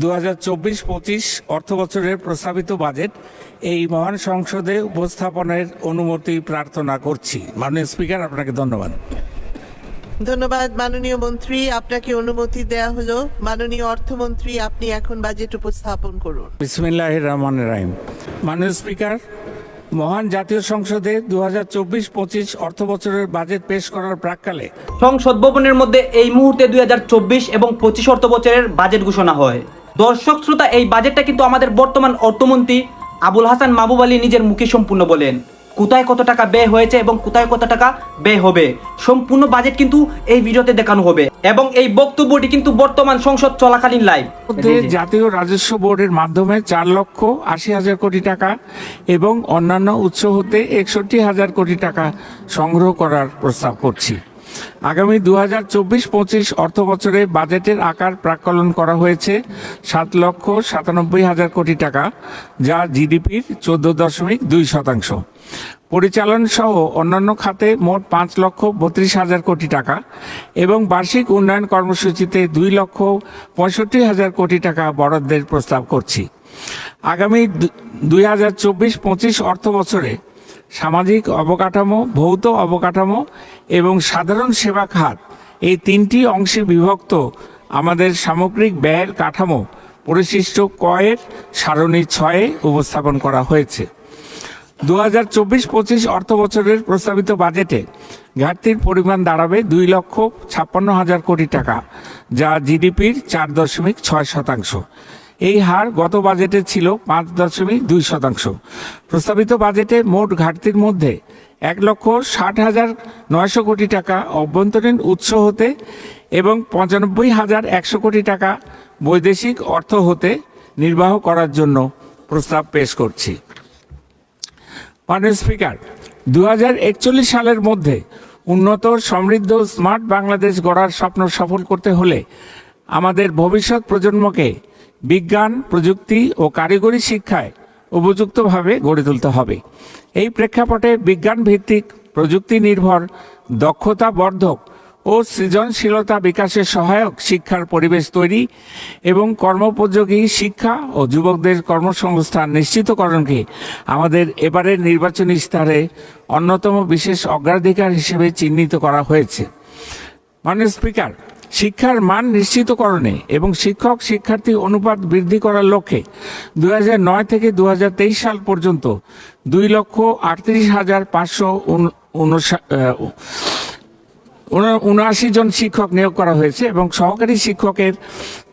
দু হাজার চব্বিশ পঁচিশ অর্থ বছরের প্রস্তাবিত বাজেট এই মহান সংসদে উপস্থাপনের অনুমতি প্রার্থনা করছি। মাননীয় স্পিকার আপনাকে ধন্যবাদ। ধন্যবাদ মাননীয় মন্ত্রী আপনাকে অনুমতি দেয়া হলো। মাননীয় অর্থমন্ত্রী আপনি এখন বাজেট উপস্থাপন করুন। বিসমিল্লাহ রহমান রাহিম। মাননীয় স্পিকার মহান জাতীয় সংসদে দু হাজার চব্বিশ পঁচিশ অর্থ বছরের বাজেট পেশ করার প্রাককালে সংসদ ভবনের মধ্যে এই মুহূর্তে দুই হাজার চব্বিশ এবং পঁচিশ অর্থ বছরের বাজেট ঘোষণা হয়। দর্শক শ্রোতা এই বাজেটটা কিন্তু আমাদের বর্তমান অর্থমন্ত্রী আবুল হাসান মাহবুব আলী নিজের মুখে সম্পূর্ণ বলেন। কোথায় কত টাকা ব্যয় হয়েছে এবং কোথায় কত টাকা ব্যয় হবে? সম্পূর্ণ বাজেট কিন্তু এই ভিডিওতে দেখানো হবে। এবং এই বক্তব্যটি কিন্তু বর্তমান সংসদ চলাকালীন লাইভ মধ্যে জাতীয় রাজস্ব বোর্ডের মাধ্যমে চার লক্ষ আশি হাজার কোটি টাকা এবং অন্যান্য উৎস হতে একষট্টি হাজার কোটি টাকা সংগ্রহ করার প্রস্তাব করছি। আগামী দু হাজার চব্বিশ, পঁচিশ অর্থ বছরে বাজেটের আকার প্রাক্কলন করা হয়েছে সাত লক্ষ সাতানব্বই হাজার কোটি টাকা, যা জিডিপির চোদ্দ দশমিক দুই শতাংশ। পরিচালন সহ অন্যান্য খাতে মোট পাঁচ লক্ষ বত্রিশ হাজার কোটি টাকা এবং বার্ষিক উন্নয়ন কর্মসূচিতে দুই লক্ষ পঁয়ষট্টি হাজার কোটি টাকা বরাদ্দের প্রস্তাব করছি। আগামী দুই হাজার চব্বিশ, পঁচিশ অর্থ বছরে সামাজিক অবকাঠামো, ভৌত অবকাঠামো এবং সাধারণ সেবা খাত এই তিনটি অংশে বিভক্ত আমাদের সামগ্রিক ব্যয়ের কাঠামো পরিশিষ্ট কয়ের সারণী ছয়ে উপস্থাপন করা হয়েছে। দু হাজার চব্বিশ পঁচিশ অর্থ বছরের প্রস্তাবিত বাজেটে ঘাটতির পরিমাণ দাঁড়াবে দুই লক্ষ ছাপ্পান্ন হাজার কোটি টাকা, যা জিডিপির চার দশমিক ছয় শতাংশ। এই হার গত বাজেটে ছিল পাঁচ দশমিক দুই শতাংশ। প্রস্তাবিত বাজেটে মোট ঘাটতির মধ্যে এক লক্ষ ষাট হাজার নয়শো কোটি টাকা অভ্যন্তরীণ উৎস হতে এবং পঁচানব্বই হাজার একশো কোটি টাকা বৈদেশিক অর্থ হতে নির্বাহ করার জন্য প্রস্তাব পেশ করছি। মাননীয় স্পিকার দু হাজার একচল্লিশ সালের মধ্যে উন্নত, সমৃদ্ধ, স্মার্ট বাংলাদেশ গড়ার স্বপ্ন সফল করতে হলে আমাদের ভবিষ্যৎ প্রজন্মকে বিজ্ঞান, প্রযুক্তি ও কারিগরি শিক্ষায় উপযুক্তভাবে গড়ে তুলতে হবে। এই প্রেক্ষাপটে বিজ্ঞান ভিত্তিক প্রযুক্তি নির্ভর দক্ষতা বর্ধক ও সৃজনশীলতা বিকাশে সহায়ক শিক্ষার পরিবেশ তৈরি এবং কর্মোপযোগী শিক্ষা ও যুবকদের কর্মসংস্থান নিশ্চিতকরণকে আমাদের এবারের নির্বাচনী স্তরে অন্যতম বিশেষ অগ্রাধিকার হিসেবে চিহ্নিত করা হয়েছে। মাননীয় স্পিকার শিক্ষার মান নিশ্চিতকরণে এবং শিক্ষক শিক্ষার্থী অনুপাত বৃদ্ধি করার লক্ষ্যে দু নয় থেকে দু হাজার তেইশ সাল পর্যন্ত দুই লক্ষ আটত্রিশ হাজার পাঁচশো উনআশি জন শিক্ষক নিয়োগ করা হয়েছে এবং সহকারী শিক্ষকের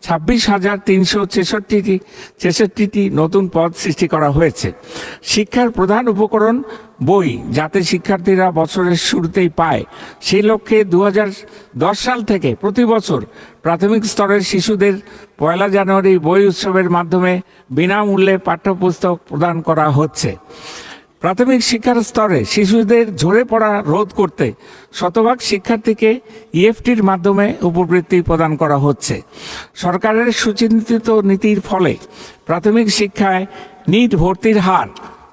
ছাব্বিশ হাজার তিনশো ছেষট্টিটি ছেষট্টিটি নতুন পদ সৃষ্টি করা হয়েছে। শিক্ষার প্রধান উপকরণ বই, যাতে শিক্ষার্থীরা বছরের শুরুতেই পায়। সেই লক্ষ্যে দু দশ সাল থেকে প্রতি বছর প্রাথমিক স্তরের শিশুদের পয়লা জানুয়ারি বই উৎসবের মাধ্যমে বিনামূল্যে পাঠ্যপুস্তক প্রদান করা হচ্ছে। প্রাথমিক শিক্ষার স্তরে শিশুদের ঝরে পড়া রোধ করতে শতভাগ শিক্ষার্থীকে ইএফটির মাধ্যমে উপবৃত্তি প্রদান করা হচ্ছে। সরকারের সুচিন্তিত নীতির ফলে প্রাথমিক শিক্ষায় নিট ভর্তির হার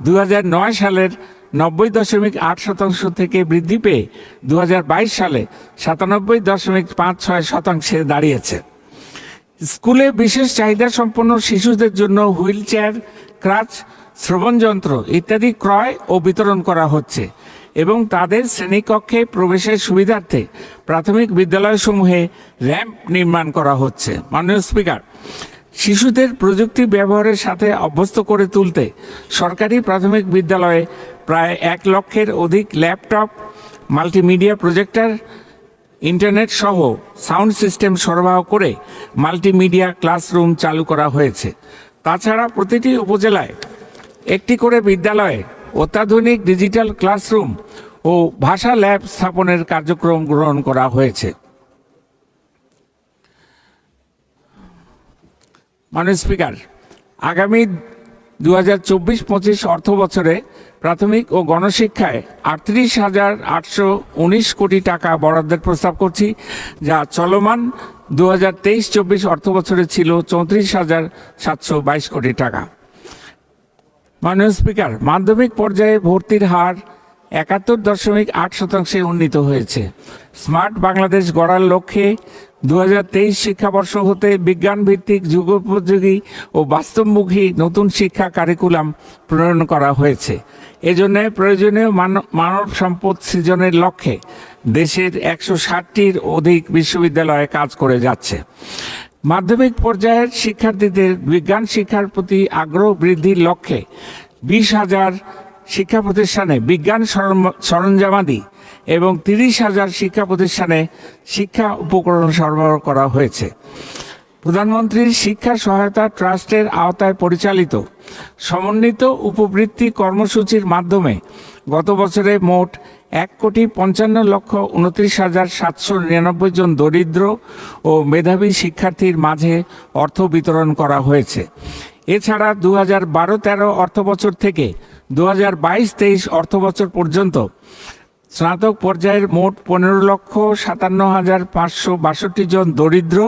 দু হাজার নয় সালের নব্বই দশমিক আট শতাংশ থেকে বৃদ্ধি পেয়ে দু হাজার বাইশ সালে সাতানব্বই দশমিক পাঁচ ছয় শতাংশে দাঁড়িয়েছে। স্কুলে বিশেষ চাহিদা সম্পন্ন শিশুদের জন্য হুইল চেয়ার, ক্রাচ শ্রবণ যন্ত্র ইত্যাদি ক্রয় ও বিতরণ করা হচ্ছে এবং তাদের শ্রেণীকক্ষে প্রবেশের সুবিধার্থে প্রাথমিক বিদ্যালয়সমূহে র্যাম্প নির্মাণ করা হচ্ছে। মাননীয় স্পিকার, শিশুদের প্রযুক্তি ব্যবহারের সাথে অভ্যস্ত করে তুলতে সরকারি প্রাথমিক বিদ্যালয়ে প্রায় এক লক্ষের অধিক ল্যাপটপ, মাল্টিমিডিয়া প্রজেক্টর, ইন্টারনেট সহ সাউন্ড সিস্টেম সরবরাহ করে মাল্টিমিডিয়া ক্লাসরুম চালু করা হয়েছে। তাছাড়া প্রতিটি উপজেলায় একটি করে বিদ্যালয়ে অত্যাধুনিক ডিজিটাল ক্লাসরুম ও ভাষা ল্যাব স্থাপনের কার্যক্রম গ্রহণ করা হয়েছে। মাননীয় স্পিকার, আগামী দু হাজার চব্বিশ পঁচিশ অর্থ বছরে প্রাথমিক ও গণশিক্ষায় আটত্রিশ হাজার আটশো উনিশ কোটি টাকা বরাদ্দের প্রস্তাব করছি, যা চলমান দু হাজার তেইশ চব্বিশ অর্থ বছরে ছিল চৌত্রিশ হাজার সাতশো বাইশ কোটি টাকা। মাননীয় স্পিকার, মাধ্যমিক পর্যায়ে ভর্তির হার একাত্তর দশমিক আট শতাংশে উন্নীত হয়েছে। স্মার্ট বাংলাদেশ গড়ার লক্ষ্যে দু হাজার তেইশ শিক্ষাবর্ষ হতে বিজ্ঞান ভিত্তিক যুগোপযোগী ও বাস্তবমুখী নতুন শিক্ষা কারিকুলাম প্রণয়ন করা হয়েছে। এজন্য প্রয়োজনীয় মানব মানব সম্পদ সৃজনের লক্ষ্যে দেশের একশো ষাটটির অধিক বিশ্ববিদ্যালয়ে কাজ করে যাচ্ছে। মাধ্যমিক পর্যায়ের শিক্ষার্থীদের বিজ্ঞান শিক্ষার প্রতি আগ্রহ বৃদ্ধির লক্ষ্যে বিশ হাজার শিক্ষা প্রতিষ্ঠানে বিজ্ঞান সরঞ্জামাদি এবং তিরিশ হাজার শিক্ষা প্রতিষ্ঠানে শিক্ষা উপকরণ সরবরাহ করা হয়েছে। প্রধানমন্ত্রীর শিক্ষা সহায়তা ট্রাস্টের আওতায় পরিচালিত সমন্বিত উপবৃত্তি কর্মসূচির মাধ্যমে গত বছরে মোট এক কোটি পঞ্চান্ন লক্ষ উনত্রিশ হাজার সাতশো নিরানব্বই জন দরিদ্র ও মেধাবী শিক্ষার্থীর মাঝে অর্থ বিতরণ করা হয়েছে। এছাড়া দু হাজার বারো তেরো অর্থবছর থেকে দু হাজার বাইশ তেইশ অর্থবছর পর্যন্ত স্নাতক পর্যায়ের মোট পনেরো লক্ষ সাতান্ন হাজার পাঁচশো বাষট্টি জন দরিদ্র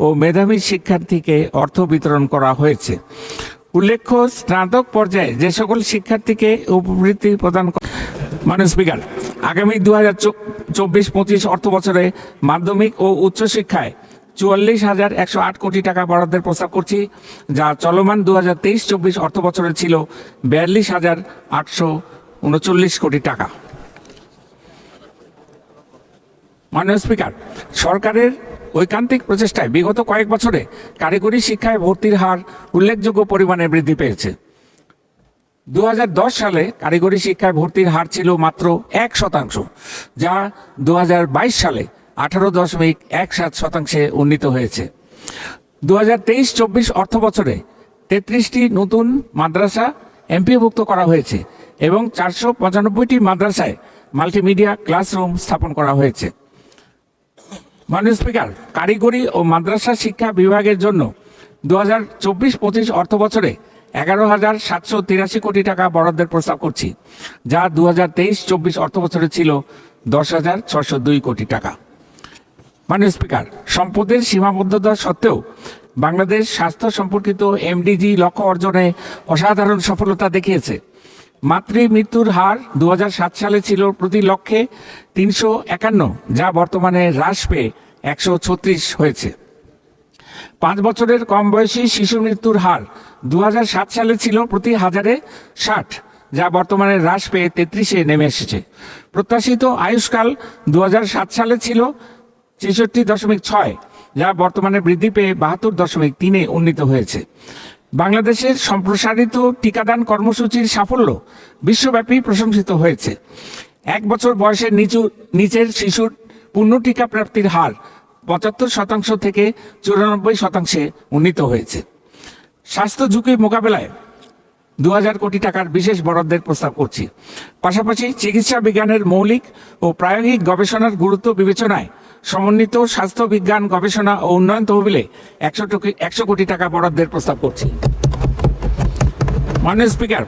ও মেধাবী শিক্ষার্থীকে অর্থ বিতরণ করা হয়েছে। উল্লেখ্য, স্নাতক পর্যায়ে যে সকল শিক্ষার্থীকে উপবৃত্তি প্রদান মাননীয় স্পিকার, আগামী দু হাজার চব্বিশ, পঁচিশ অর্থ বছরে মাধ্যমিক ও উচ্চশিক্ষায় চুয়াল্লিশ হাজার একশো আট কোটি টাকা বরাদ্দের প্রস্তাব করছি, যা চলমান দু হাজার তেইশ, চব্বিশ অর্থ বছরে ছিল বিয়াল্লিশ হাজার আটশো উনচল্লিশ কোটি টাকা। মাননীয় স্পিকার, সরকারের ঐকান্তিক প্রচেষ্টায় বিগত কয়েক বছরে কারিগরি শিক্ষায় ভর্তির হার উল্লেখযোগ্য পরিমাণে বৃদ্ধি পেয়েছে। দু হাজার দশ সালে কারিগরি শিক্ষায় ভর্তির হার ছিল মাত্র এক শতাংশ, যা দু হাজার বাইশ সালে আঠারো দশমিক এক সাত শতাংশে উন্নীত হয়েছে। দু হাজার তেইশ চব্বিশ অর্থ বছরে তেত্রিশটি নতুন মাদ্রাসা এমপিভুক্ত করা হয়েছে এবং চারশো পঁচানব্বইটি মাদ্রাসায় মাল্টিমিডিয়া ক্লাসরুম স্থাপন করা হয়েছে। মাননীয় স্পিকার, কারিগরি ও মাদ্রাসা শিক্ষা বিভাগের জন্য দু হাজার চব্বিশ পঁচিশ অর্থ বছরে এগারো হাজার সাতশো তিরাশি কোটি টাকা বরাদ্দের প্রস্তাব করছি, যা দু হাজার তেইশ চব্বিশ অর্থ বছরে ছিল দশ হাজার ছশো দুই কোটি টাকা। মাননীয় স্পিকার, সম্পদের সীমাবদ্ধতা সত্ত্বেও বাংলাদেশ স্বাস্থ্য সম্পর্কিত এমডিজি লক্ষ্য অর্জনে অসাধারণ সফলতা দেখিয়েছে। মাতৃ মৃত্যুর হার দু হাজার সাত সালে ছিল প্রতি লক্ষে তিনশো একান্ন, যা বর্তমানে হ্রাস পেয়ে একশো ছত্রিশ হয়েছে। পাঁচ বছরের কম বয়সী শিশু মৃত্যুর হার দু হাজার সাত সালে ছিল প্রতি হাজারে ষাট, যা বর্তমানে হ্রাস পেয়ে তেত্রিশে নেমে এসেছে। প্রত্যাশিত আয়ুষ্কাল দু হাজার সাত সালে ছিল ছেষট্টি দশমিক ছয়, যা বর্তমানে বৃদ্ধি পেয়ে বাহাত্তর দশমিক তিনে উন্নীত হয়েছে। বাংলাদেশের সম্প্রসারিত টিকাদান কর্মসূচির সাফল্য বিশ্বব্যাপী প্রশংসিত হয়েছে। এক বছর বয়সের নিচু নিচের শিশুর পূর্ণ টিকা প্রাপ্তির হার পঁচাত্তর শতাংশ থেকে চুরানব্বই শতাংশে উন্নীত হয়েছে। স্বাস্থ্য ঝুঁকি মোকাবেলায় দু হাজার কোটি টাকার বিশেষ বরাদ্দের প্রস্তাব করছি। পাশাপাশি চিকিৎসা বিজ্ঞানের মৌলিক ও প্রায়োগিক গবেষণার গুরুত্ব বিবেচনায় সমন্বিত স্বাস্থ্য বিজ্ঞান গবেষণা ও উন্নয়ন তহবিলে একশো একশো কোটি টাকা বরাদ্দের প্রস্তাব করছি। মাননীয় স্পিকার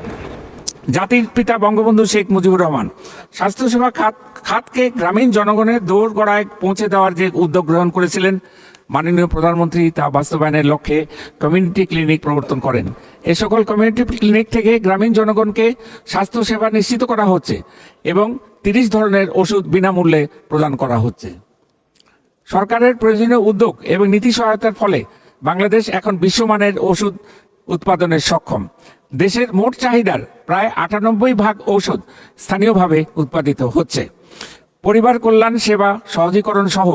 জাতির পিতা বঙ্গবন্ধু শেখ মুজিবুর রহমান। স্বাস্থ্যসেবা খাত খাতকে গ্রামীণ জনগণের দৌড় গড়ায় পৌঁছে দেওয়ার যে উদ্যোগ গ্রহণ করেছিলেন মাননীয় প্রধানমন্ত্রী তা বাস্তবায়নের লক্ষ্যে কমিউনিটি ক্লিনিক প্রবর্তন করেন। এ সকল কমিউনিটি ক্লিনিক থেকে গ্রামীণ জনগণকে স্বাস্থ্যসেবা নিশ্চিত করা হচ্ছে এবং তিরিশ ধরনের ওষুধ বিনামূল্যে প্রদান করা হচ্ছে। সরকারের প্রয়োজনীয় উদ্যোগ এবং নীতি সহায়তার ফলে বাংলাদেশ এখন বিশ্বমানের ওষুধ উৎপাদনে সক্ষম। দেশের মোট চাহিদার প্রায় আটানব্বই ভাগ ঔষধ স্থানীয়ভাবে উৎপাদিত হচ্ছে। পরিবার কল্যাণ সেবা, সহজীকরণ সহ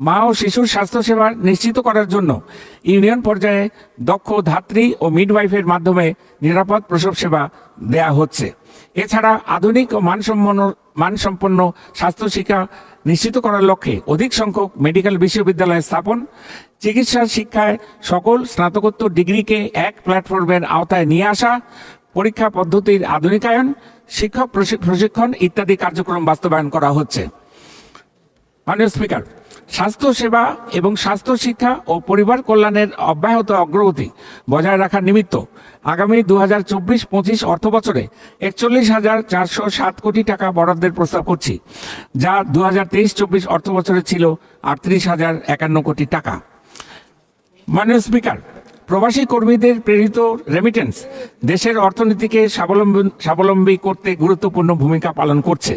মা ও শিশুর স্বাস্থ্যসেবা নিশ্চিত করার জন্য ইউনিয়ন পর্যায়ে দক্ষ ধাত্রী ও মিডওয়াইফের মাধ্যমে নিরাপদ প্রসব সেবা দেয়া হচ্ছে। এছাড়া আধুনিক ও মানসম্পন্ন মানসম্পন্ন স্বাস্থ্য শিক্ষা নিশ্চিত করার লক্ষ্যে অধিক সংখ্যক মেডিকেল বিশ্ববিদ্যালয় স্থাপন চিকিৎসা শিক্ষায় সকল স্নাতকোত্তর ডিগ্রিকে এক প্ল্যাটফর্মের আওতায় নিয়ে আসা, পরীক্ষা পদ্ধতির আধুনিকায়ন, শিক্ষক প্রশি- প্রশিক্ষণ ইত্যাদি কার্যক্রম বাস্তবায়ন করা হচ্ছে। মাননীয় স্পিকার স্বাস্থ্য সেবা এবং স্বাস্থ্য শিক্ষা ও পরিবার কল্যাণের অব্যাহত অগ্রগতি বজায় রাখার নিমিত্ত আগামী দু হাজার চব্বিশ পঁচিশ অর্থ বছরে একচল্লিশ হাজার চারশো সাত কোটি টাকা বরাদ্দের প্রস্তাব করছি, যা দু হাজার তেইশ চব্বিশ অর্থ বছরে ছিল আটত্রিশ হাজার একান্ন কোটি টাকা। মাননীয় স্পিকার, প্রবাসী কর্মীদের প্রেরিত রেমিটেন্স দেশের অর্থনীতিকে স্বাবলম্বী স্বাবলম্বী করতে গুরুত্বপূর্ণ ভূমিকা পালন করছে।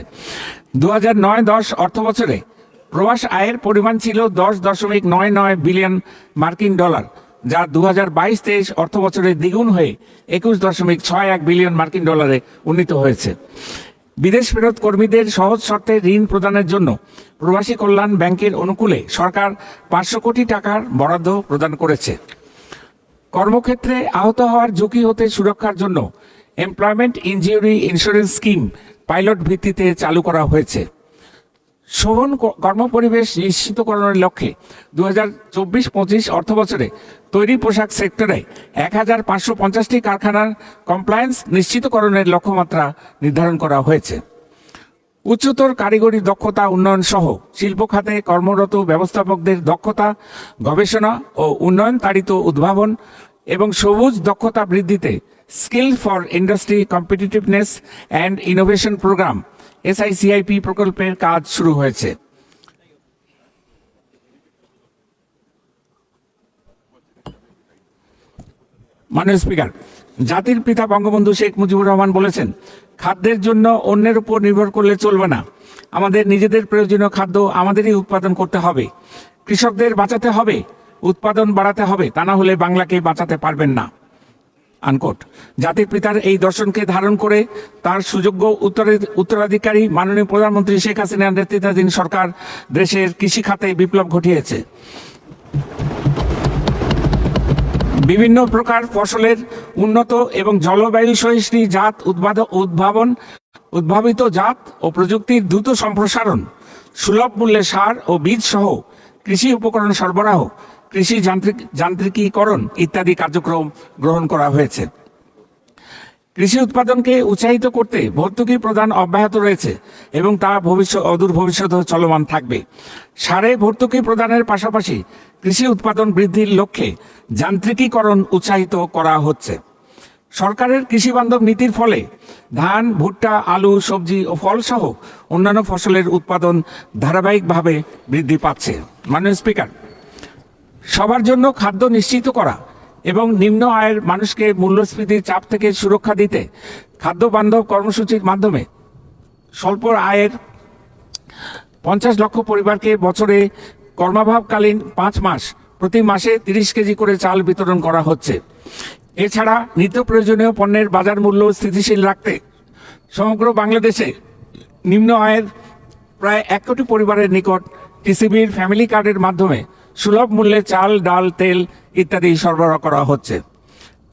দু হাজার নয় দশ অর্থ বছরে প্রবাস আয়ের পরিমাণ ছিল দশ দশমিক নয় নয় বিলিয়ন মার্কিন ডলার, যা দু হাজার বাইশ তেইশ অর্থ বছরে দ্বিগুণ হয়ে একুশ দশমিক ছয় এক বিলিয়ন মার্কিন ডলারে উন্নীত হয়েছে। বিদেশ ফেরত কর্মীদের সহজ শর্তে ঋণ প্রদানের জন্য প্রবাসী কল্যাণ ব্যাংকের অনুকূলে সরকার পাঁচশো কোটি টাকার বরাদ্দ প্রদান করেছে। কর্মক্ষেত্রে আহত হওয়ার ঝুঁকি হতে সুরক্ষার জন্য employment injury insurance scheme pilot ভিত্তিতে চালু করা হয়েছে। শোভন কর্মপরিবেশ নিশ্চিতকরণের লক্ষ্যে দু হাজার চব্বিশ পঁচিশ অর্থ বছরে তৈরি পোশাক সেক্টরে এক হাজার পাঁচশো পঞ্চাশটি কারখানার কমপ্লায়েন্স নিশ্চিতকরণের লক্ষ্যমাত্রা নির্ধারণ করা হয়েছে। উচ্চতর কারিগরি দক্ষতা উন্নয়ন সহ শিল্প খাতে কর্মরত ব্যবস্থাপকদের দক্ষতা, গবেষণা ও উন্নয়ন তাড়িত উদ্ভাবন এবং সবুজ দক্ষতা বৃদ্ধিতে skill for industry competitiveness and innovation programme SICIP প্রকল্পের কাজ শুরু হয়েছে। মাননীয় স্পিকার, জাতির পিতা বঙ্গবন্ধু শেখ মুজিবুর রহমান বলেছেন, খাদ্যের জন্য অন্যের উপর নির্ভর করলে চলবে না। আমাদের নিজেদের প্রয়োজনীয় খাদ্য আমাদেরই উৎপাদন করতে হবে। কৃষকদের বাঁচাতে হবে, উৎপাদন বাড়াতে হবে, তা না হলে বাংলাকে বাঁচাতে পারবেন না। আনকোট। জাতির পিতার এই দর্শনকে ধারণ করে তার সুযোগ্য উত্তরে- উত্তরাধিকারী মাননীয় প্রধানমন্ত্রী শেখ হাসিনার নেতৃত্বাধীন সরকার দেশের কৃষি খাতে বিপ্লব ঘটিয়েছে। বিভিন্ন প্রকার ফসলের উন্নত এবং জলবায়ু সহিষ্ণু জাত উদ্ভাদ উদ্ভাবন উদ্ভাবিত জাত ও প্রযুক্তির দ্রুত সম্প্রসারণ, সুলভ মূল্যে সার ও বীজ সহ কৃষি উপকরণ সরবরাহ কৃষি যান্ত্রিক, যান্ত্রিকীকরণ ইত্যাদি কার্যক্রম গ্রহণ করা হয়েছে। কৃষি উৎপাদনকে উৎসাহিত করতে ভর্তুকি প্রদান অব্যাহত রয়েছে এবং তা ভবিষ্যৎ, অদূর ভবিষ্যতেও চলমান থাকবে। সারে ভর্তুকি প্রদানের পাশাপাশি কৃষি উৎপাদন বৃদ্ধির লক্ষ্যে যান্ত্রিকীকরণ উৎসাহিত করা হচ্ছে। সরকারের কৃষি বান্ধব নীতির ফলে ধান, ভুট্টা, আলু, সবজি ও ফল সহ অন্যান্য ফসলের উৎপাদন ধারাবাহিকভাবে বৃদ্ধি পাচ্ছে। মাননীয় স্পিকার সবার জন্য খাদ্য নিশ্চিত করা এবং নিম্ন আয়ের মানুষকে মূল্যস্ফীতির চাপ থেকে সুরক্ষা দিতে খাদ্য বান্ধব কর্মসূচির মাধ্যমে স্বল্প আয়ের পঞ্চাশ লক্ষ পরিবারকে বছরে কর্মাভাবকালীন পাঁচ মাস, প্রতি মাসে তিরিশ কেজি করে চাল বিতরণ করা হচ্ছে। এছাড়া নিত্য প্রয়োজনীয় পণ্যের বাজার মূল্য স্থিতিশীল রাখতে সমগ্র বাংলাদেশে নিম্ন আয়ের প্রায় এক কোটি পরিবারের নিকট টিসিবির ফ্যামিলি কার্ডের মাধ্যমে সুলভ মূল্যে চাল, ডাল, তেল ইত্যাদি সরবরাহ করা হচ্ছে।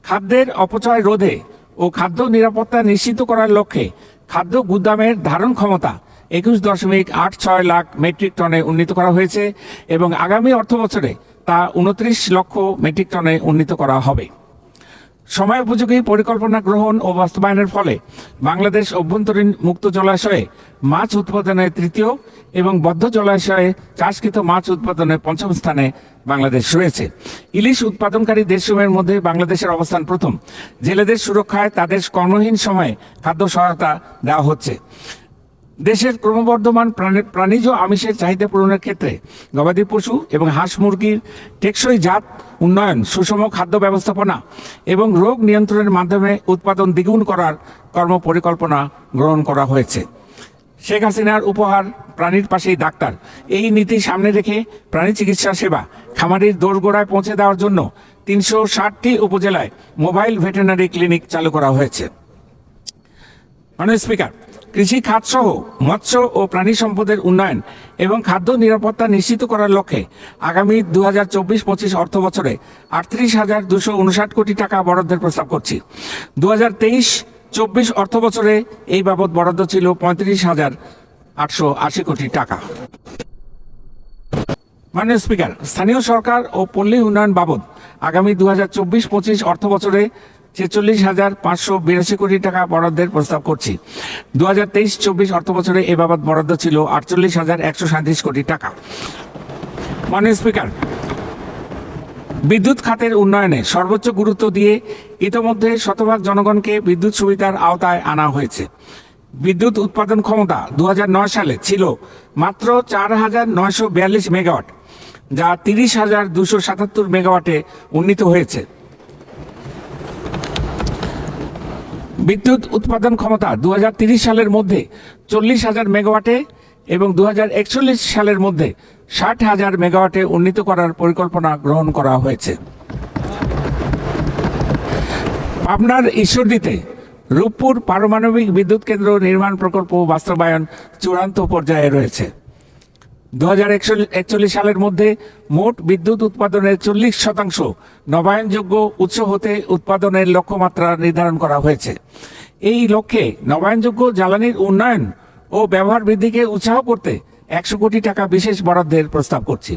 খাদ্যের অপচয় রোধে ও খাদ্য নিরাপত্তা নিশ্চিত করার লক্ষ্যে খাদ্য গুদামের ধারণ ক্ষমতা একুশ দশমিক আট ছয় লাখ মেট্রিক টনে উন্নীত করা হয়েছে এবং আগামী অর্থ বছরে তা উনত্রিশ লক্ষ মেট্রিক টনে উন্নীত করা হবে। সময় উপযোগী পরিকল্পনা গ্রহণ ও বাস্তবায়নের ফলে বাংলাদেশ অভ্যন্তরীণ মুক্ত জলাশয়ে মাছ উৎপাদনে তৃতীয় এবং বদ্ধ জলাশয়ে চাষকৃত মাছ উৎপাদনে পঞ্চম স্থানে বাংলাদেশ রয়েছে। ইলিশ উৎপাদনকারী দেশসমূহের মধ্যে বাংলাদেশের অবস্থান প্রথম। জেলেদের সুরক্ষায় তাদের কর্মহীন সময়ে খাদ্য সহায়তা দেওয়া হচ্ছে। দেশের ক্রমবর্ধমান প্রাণী- প্রাণীজ আমিষের চাহিদা পূরণের ক্ষেত্রে গবাদি পশু এবং হাঁস মুরগির টেকসই জাত উন্নয়ন, সুষম খাদ্য ব্যবস্থাপনা এবং রোগ নিয়ন্ত্রণের মাধ্যমে উৎপাদন দ্বিগুণ করার কর্ম পরিকল্পনা গ্রহণ করা হয়েছে। শেখ হাসিনার উপহার প্রাণীর পাশেই ডাক্তার। এই নীতি সামনে রেখে প্রাণী চিকিৎসা সেবা খামারির দোরগোড়ায় পৌঁছে দেওয়ার জন্য তিনশো ষাটটি উপজেলায় মোবাইল ভেটেরিনারি ক্লিনিক চালু করা হয়েছে। মাননীয় স্পিকার, কৃষি মৎস্য ও প্রাণী সম্পদের উন্নয়ন এবং খাদ্য নিরাপত্তা নিশ্চিত করার লক্ষ্যে আগামী দু হাজার চব্বিশ পঁচিশ অর্থ বছরে আটত্রিশ হাজার দুশো উনষাট কোটি টাকা বরাদ্দের প্রস্তাব করছি। দু হাজার তেইশ চব্বিশ অর্থ বছরে এই বাবদ বরাদ্দ ছিল পঁয়ত্রিশ হাজার আটশো আশি কোটি টাকা। মাননীয় স্পিকার, স্থানীয় সরকার ও পল্লী উন্নয়ন বাবদ আগামী দু হাজার চব্বিশ পঁচিশ অর্থ বছরে ছেচল্লিশ হাজার পাঁচশো বিরাশি কোটি টাকা বরাদ্দের প্রস্তাব করছি। দু হাজার তেইশ চব্বিশ অর্থ বছরে এ বাবদ বরাদ্দ ছিল আটচল্লিশ হাজার একশো সাঁত্রিশ কোটি টাকা। মাননীয় স্পিকার বিদ্যুৎ খাতের উন্নয়নে সর্বোচ্চ গুরুত্ব দিয়ে ইতোমধ্যে শতভাগ জনগণকে বিদ্যুৎ সুবিধার আওতায় আনা হয়েছে। বিদ্যুৎ উৎপাদন ক্ষমতা দু হাজার নয় সালে ছিল মাত্র চার হাজার বিয়াল্লিশ মেগাওয়াট, যা তিরিশ হাজার দুশো সাতাত্তর মেগাওয়াটে উন্নীত হয়েছে। বিদ্যুৎ উৎপাদন ক্ষমতা দু সালের মধ্যে চল্লিশ হাজার মেগাওয়াটে এবং দু হাজার একচল্লিশ সালের মধ্যে ষাট হাজার মেগাওয়াটে উন্নীত করার পরিকল্পনা গ্রহণ করা হয়েছে। পাবনার ঈশ্বরদীতে রূপপুর পারমাণবিক বিদ্যুৎ কেন্দ্র নির্মাণ প্রকল্প বাস্তবায়ন চূড়ান্ত পর্যায়ে রয়েছে। দু সালের মধ্যে মোট বিদ্যুৎ উৎপাদনের চল্লিশ শতাংশ নবায়নযোগ্য উৎস হতে উৎপাদনের লক্ষ্যমাত্রা নির্ধারণ করা হয়েছে। এই লক্ষ্যে নবায়নযোগ্য জ্বালানির উন্নয়ন ও ব্যবহার বৃদ্ধিকে উৎসাহ করতে একশো কোটি টাকা বিশেষ বরাদ্দের প্রস্তাব করছি।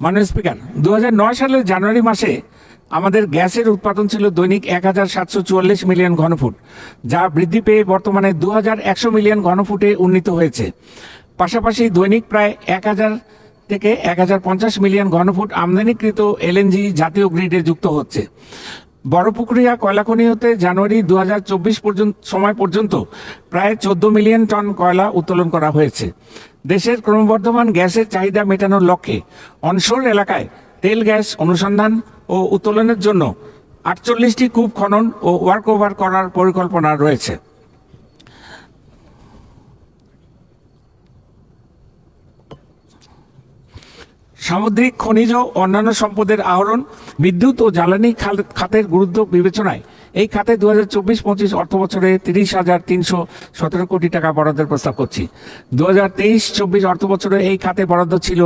মাননীয় স্পিকার দু হাজার নয় সালের জানুয়ারি মাসে আমাদের গ্যাসের উৎপাদন ছিল দৈনিক এক হাজার সাতশো চুয়াল্লিশ মিলিয়ন ঘনফুট, যা বৃদ্ধি পেয়ে বর্তমানে দু হাজার একশো মিলিয়ন ঘনফুটে উন্নীত হয়েছে। পাশাপাশি দৈনিক প্রায় এক হাজার থেকে এক হাজার পঞ্চাশ মিলিয়ন ঘনফুট আমদানিকৃত এলএনজি জাতীয় গ্রিডে যুক্ত হচ্ছে। বড়পুকুরিয়া কয়লাখনি হতে জানুয়ারি দু হাজার চব্বিশ পর্যন্ত সময় পর্যন্ত প্রায় চোদ্দ মিলিয়ন টন কয়লা উত্তোলন করা হয়েছে। দেশের ক্রমবর্ধমান গ্যাসের চাহিদা মেটানোর লক্ষ্যে অনশোর এলাকায় তেল গ্যাস অনুসন্ধান ও উত্তোলনের জন্য আটচল্লিশটি কূপ খনন ও ওয়ার্কওভার করার পরিকল্পনা রয়েছে। সামুদ্রিক খনিজ ও অন্যান্য সম্পদের আহরণ, বিদ্যুৎ ও জ্বালানি খাতের গুরুত্ব বিবেচনায়। এই খাতে দু হাজার চব্বিশ পঁচিশ অর্থ বছরে তিরিশ হাজার তিনশো সতেরো কোটি টাকা বরাদ্দের প্রস্তাব করছি। দু হাজার তেইশ চব্বিশ অর্থ বছরে এই খাতে বরাদ্দ ছিল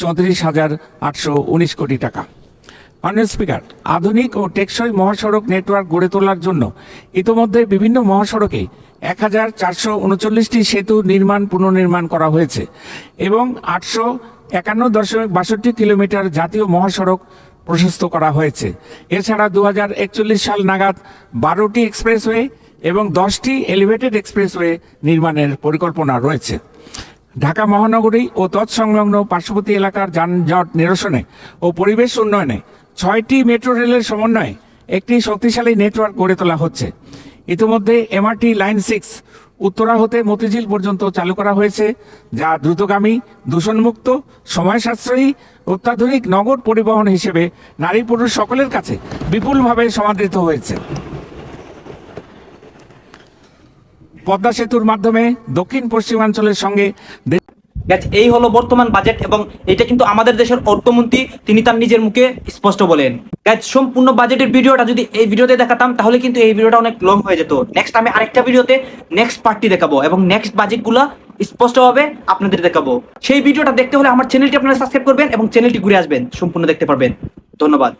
চৌত্রিশ হাজার আটশো উনিশ কোটি টাকা। মাননীয় স্পিকার, আধুনিক ও টেকসই মহাসড়ক নেটওয়ার্ক গড়ে তোলার জন্য ইতোমধ্যে বিভিন্ন মহাসড়কে এক হাজার চারশো উনচল্লিশটি সেতু নির্মাণ পুনর্নির্মাণ করা হয়েছে এবং আটশো একান্ন দশমিক বাষট্টি কিলোমিটার জাতীয় মহাসড়ক প্রশস্ত করা হয়েছে। এছাড়া দু হাজার একচল্লিশ সাল নাগাদ বারোটি এক্সপ্রেসওয়ে এবং দশটি এলিভেটেড এক্সপ্রেসওয়ে নির্মাণের পরিকল্পনা রয়েছে। ঢাকা মহানগরী ও তৎসংলগ্ন পার্শ্ববর্তী এলাকার যানজট নিরসনে ও পরিবেশ উন্নয়নে ছয়টি মেট্রো রেলের সমন্বয়ে একটি শক্তিশালী নেটওয়ার্ক গড়ে তোলা হচ্ছে। ইতিমধ্যে এমআরটি লাইন সিক্স উত্তরা হতে মতিঝিল পর্যন্ত চালু করা হয়েছে, যা দ্রুতগামী, দূষণমুক্ত সময় সাশ্রয়ী অত্যাধুনিক নগর পরিবহন হিসেবে নারী পুরুষ সকলের কাছে বিপুলভাবে সমাদৃত হয়েছে। পদ্মা সেতুর মাধ্যমে দক্ষিণ পশ্চিমাঞ্চলের সঙ্গে এই হলো বর্তমান বাজেট এবং এটা কিন্তু আমাদের দেশের অর্থমন্ত্রী তিনি তার নিজের মুখে স্পষ্ট বলেন। Guys, সম্পূর্ণ বাজেটের ভিডিওটা যদি এই ভিডিওতে দেখাতাম তাহলে কিন্তু এই ভিডিওটা অনেক লং হয়ে যেত। নেক্সট আমি আরেকটা ভিডিওতে নেক্সট পার্টি দেখাবো এবং নেক্সট বাজেটগুলো স্পষ্টভাবে আপনাদের দেখাবো। সেই ভিডিওটা দেখতে হলে আমার চ্যানেলটি আপনারা সাবস্ক্রাইব করবেন এবং চ্যানেলটি ঘুরে আসবেন। সম্পূর্ণ দেখতে পারবেন। ধন্যবাদ।